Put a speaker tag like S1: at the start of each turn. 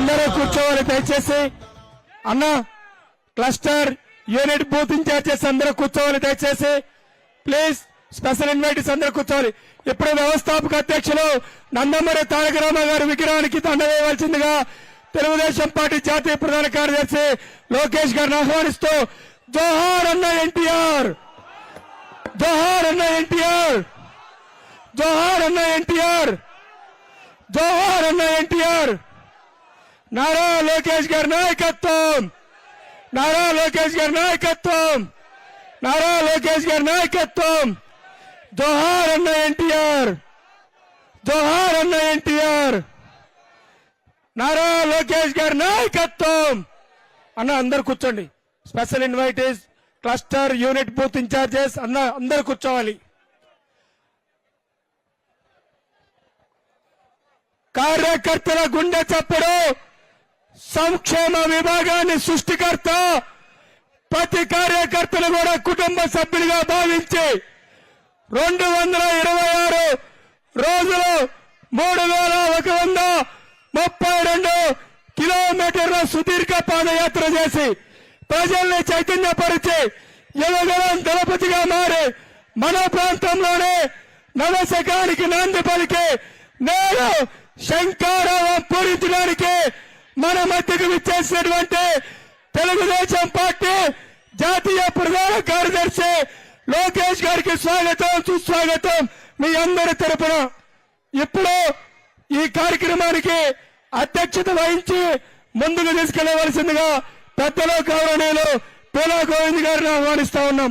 S1: అందరూ కూర్చోవాలి దయచేసి. అన్న క్లస్టర్ యూనిట్ బూత్ ఇన్ఛార్జెస్ అందరూ కూర్చోవాలి దయచేసి. ప్లీజ్ స్పెషల్ ఇన్వైటీస్ అందరూ కూర్చోవాలి. ఇప్పుడు వ్యవస్థాపక అధ్యక్షులు నందమూరి తారక రామ గారి విగ్రహానికి దండ వేయవలసిందిగా తెలుగుదేశం పార్టీ జాతీయ ప్రధాన కార్యదర్శి లోకేష్ గారిని ఆహ్వానిస్తూ జోహార్ అన్న ఎన్టీఆర్! జోహార్ అన్న ఎన్టీఆర్! జోహార్ అన్న ఎన్టీఆర్! జోహార్ అన్న ఎన్టీఆర్! నారా లోకేష్ గారి నాయకత్వం! నారా లోకేష్ గారి నాయకత్వం! నారా లోకేష్ గారి నాయకత్వం! జోహార్ అన్న ఎన్టీఆర్! జోహార్ అన్న ఎన్టీఆర్! నారా లోకేష్ గారి నాయకత్వం! అన్న అందరు కూర్చోండి. Special invitees cluster unit booth incharges అన్న అందరు కూర్చోవాలి. కార్యకర్తల గుండె చప్పుడు! సంక్షేమ విభాగాన్ని సృష్టికర్త ప్రతి కార్యకర్తను కూడా కుటుంబ సభ్యులుగా భావించి రెండు వందల ఇరవై ఆరు రోజులు మూడు వేల ఒక వంద ముప్పై రెండు కిలోమీటర్ల సుదీర్ఘ పాదయాత్ర చేసి ప్రజల్ని చైతన్యపరిచి యువగలం దళపతిగా మారి మన ప్రాంతంలోనే నవశకానికి నాంది పలికి నేను శంకారావం పూరించడానికి మన మధ్యకు విచ్చేసినటువంటి తెలుగుదేశం పార్టీ జాతీయ ప్రధాన కార్యదర్శి లోకేష్ గారికి స్వాగతం సుస్వాగతం మీ అందరి తరపున. ఇప్పుడు ఈ కార్యక్రమానికి అధ్యక్షత వహించి ముందుకు తీసుకెళ్ళవలసిందిగా పెద్దలో గౌరవనీయులు పీలా గోవింద్ గారిని ఆహ్వానిస్తా ఉన్నాం.